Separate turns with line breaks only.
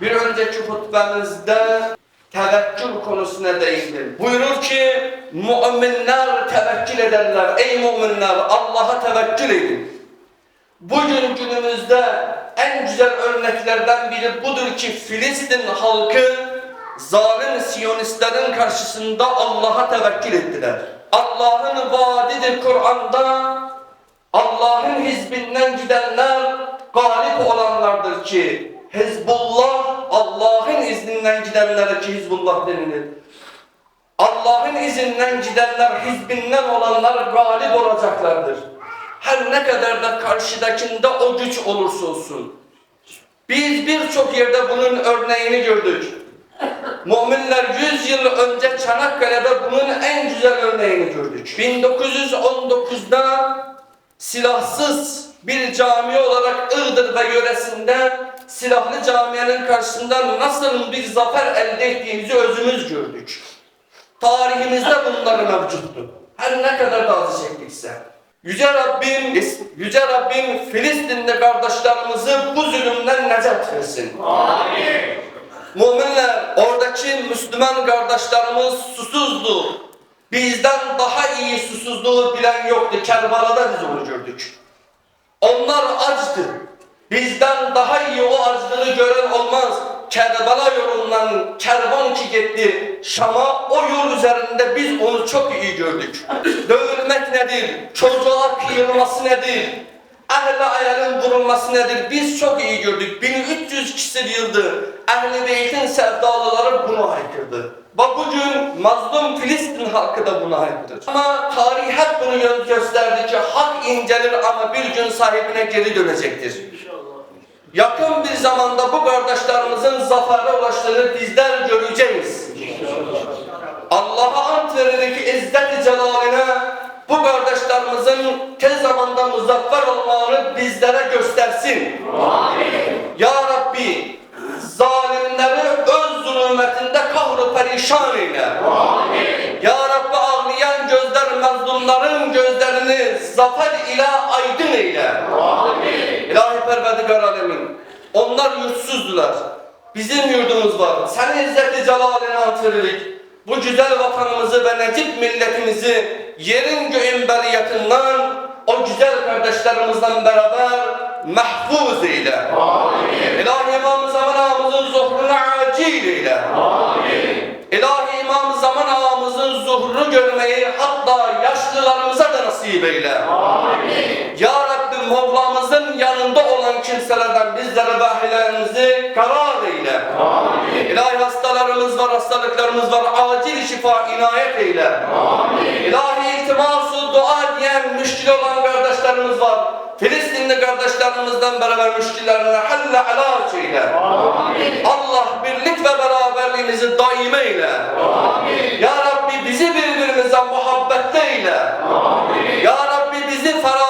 Bir önceki hutbemizde tevekkül konusuna değindim. Buyurur ki müminler tevekkül ederler. Ey müminler Allah'a tevekkül edin. Bugün günümüzde en güzel örneklerden biri budur ki Filistin halkı zalim Siyonistlerin karşısında Allah'a tevekkül ettiler. Allah'ın vaadidir Kur'an'da Allah'ın hizbinden gidenler galip olanlardır ki Hizbullah Allah'ın izninden gidenlere ki Hizbullah denilir. Allah'ın izinden gidenler, hizbinden olanlar galip olacaklardır. Her ne kadar da karşıdakinde o güç olursa olsun. Biz birçok yerde bunun örneğini gördük. Müminler 100 yıl önce Çanakkale'de bunun en güzel örneğini gördük. 1919'da silahsız bir cami olarak Iğdır ve yöresinde silahlı camiyenin karşısında nasıl bir zafer elde ettiğimizi özümüz gördük. Tarihimizde bunlar mevcuttu. Her ne kadar da acı çektikse. Yüce Rabbim, Yüce Rabbim Filistinli kardeşlerimizi bu zulümden necat versin. Müminler, oradaki Müslüman kardeşlerimiz susuzdu. Bizden daha iyi susuzluğu bilen yoktu. Kerbala'da biz onu gördük. Onlar açtı. Bizden daha iyi o açlığı gören olmaz. Kerbala yolundan kervan ki gitti Şam'a o yol üzerinde biz onu çok iyi gördük. Dövülmek nedir? Çocuğa kıyılması nedir? Ehl-i ayarın vurulması nedir? Biz çok iyi gördük. 1300 kişi yıldı. Ehl-i Beyt'in sevdalıları bunu haykırdı. Bak bugün mazlum Filistin halkı da buna haykırır. Ama tarih hep bunu gö- gösterdi ki hak incelir ama bir gün sahibine geri dönecektir. Yakın bir zamanda bu kardeşlerimizin zafere ulaştığını bizler göreceğiz. Allah'a ant verir ki izzet-i celaline bu kardeşlerimizin tez zamanda muzaffer olmalarını bizlere göstersin. Ya Rabbi zalimleri öz zulümetinde kahru perişan eyle. Ya Rabbi ağlayan gözler mazlumların gözlerini zafer Onlar yurtsuzdular. Bizim yurdumuz var. Sen izzeti celaline hatırlık. Bu güzel vatanımızı ve necip milletimizi yerin göğün beriyatından o güzel kardeşlerimizle beraber mahfuz eyle. Amin. İlahi İmam Zaman ağamızın zuhrunu acil eyle. İlahi İmam Zaman ağamızın zuhrunu görmeyi hatta yaşlılarımıza da nasip eyle. Ya bizlere ve karar eyle. Amin. İlahi hastalarımız var, hastalıklarımız var. Acil şifa inayet eyle. Amin. İlahi iltimasu dua diyen müşkil olan kardeşlerimiz var. Filistinli kardeşlerimizden beraber müşkillerine halle alaç eyle. Amin. Allah birlik ve beraberliğimizi daim eyle. Amin. Ya Rabbi bizi birbirimize muhabbette eyle. Amin. Ya Rabbi bizi ferasetli,